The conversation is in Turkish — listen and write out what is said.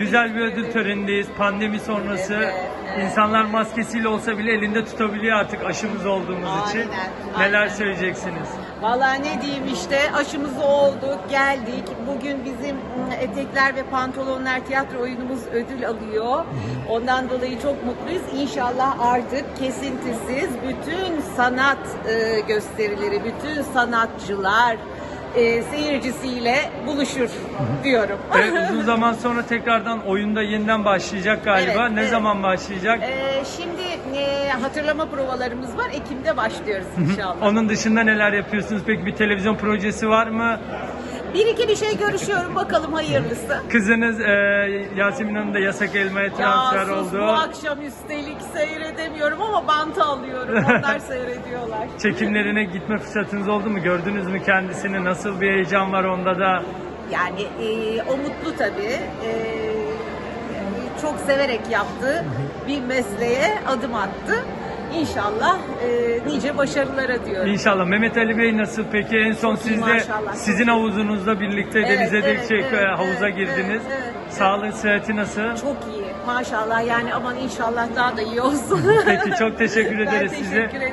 Güzel bir ödül törenindeyiz. Pandemi sonrası Evet. insanlar maskesiyle olsa bile elinde tutabiliyor artık aşımız olduğumuz için. Aynen, Neler aynen. söyleyeceksiniz? Vallahi ne diyeyim işte aşımızı olduk, geldik. Bugün bizim mm, etekler ve pantolonlar tiyatro oyunumuz ödül alıyor. Ondan dolayı çok mutluyuz. İnşallah artık kesintisiz bütün sanat e, gösterileri, bütün sanatçılar e, seyircisiyle buluşur diyorum. Ve uzun zaman sonra tekrardan oyunda yeniden başlayacak galiba. Evet, ne evet. zaman başlayacak? E, şimdi e, hatırlama provalarımız var. Ekim'de başlıyoruz inşallah. Onun dışında neler yapıyorsunuz? Peki bir televizyon projesi var mı? Bir iki bir şey görüşüyorum bakalım hayırlısı. Kızınız e, Yasemin Hanım da yasak elmaya transfer Ya sus, oldu. bu akşam üstelik seyredemiyorum ama bantı alıyorum. Onlar seyrediyorlar. Çekimlerine gitme fırsatınız oldu mu? Gördünüz mü kendisini? Nasıl bir heyecan var onda da? Yani e, o mutlu tabii. E, çok severek yaptı. Bir mesleğe adım attı. İnşallah e, nice başarılara diyorum. İnşallah. Mehmet Ali Bey nasıl peki? En son Çok siz de maşallah. sizin havuzunuzda birlikte Evet, denize de evet, şey, evet, havuza evet, girdiniz. evet, evet. Sağlık, sıhhati nasıl? Çok iyi. Maşallah yani aman inşallah daha da iyi olsun. Peki çok teşekkür ben ederiz teşekkür size. ederim.